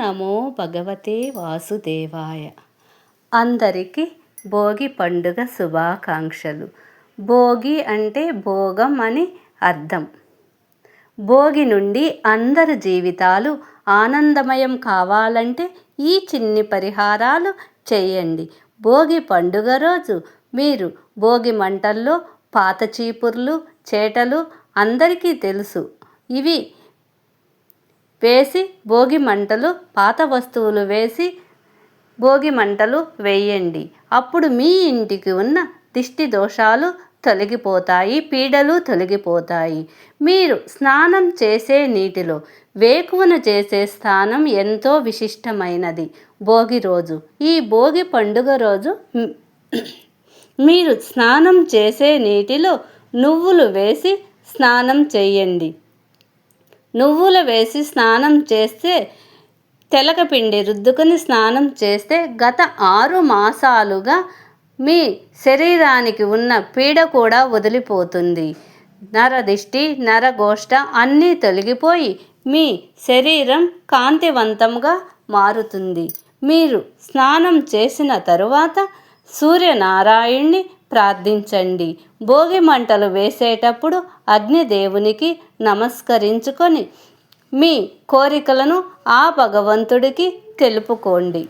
నమో భగవతే వాసుదేవాయ. అందరికీ భోగి పండుగ శుభాకాంక్షలు. భోగి అంటే భోగం అని అర్థం. భోగి నుండి అందరి జీవితాలు ఆనందమయం కావాలంటే ఈ చిన్ని పరిహారాలు చేయండి. భోగి పండుగ రోజు మీరు భోగి మంటల్లో పాత చీపుర్లు చేటలు అందరికీ తెలుసు. ఇవి వేసి భోగి మంటలు పాత వస్తువులు వేసి భోగి మంటలు వేయండి. అప్పుడు మీ ఇంటికి ఉన్న దిష్టి దోషాలు తొలగిపోతాయి పీడలు తొలగిపోతాయి. మీరు స్నానం చేసే నీటిలో వేకువన చేసే స్నానం ఎంతో విశిష్టమైనది. భోగి రోజు. ఈ భోగి పండుగ రోజు మీరు స్నానం చేసే నీటిలో నువ్వులు వేసి స్నానం చేయండి. నువ్వులు వేసి స్నానం చేస్తే తెలకపిండి రుద్దుకొని స్నానం చేస్తే గత ఆరు మాసాలుగా మీ శరీరానికి ఉన్న పీడ కూడా వదిలిపోతుంది. నరదిష్టి నరగోష్ట అన్నీ తొలగిపోయి మీ శరీరం కాంతివంతంగా మారుతుంది. మీరు స్నానం చేసిన తరువాత సూర్యనారాయణ్ణి ప్రార్థించండి. భోగి మంటలు వేసేటప్పుడు అగ్నిదేవునికి నమస్కరించుకొని మీ కోరికలను ఆ భగవంతుడికి తెలుపుకోండి.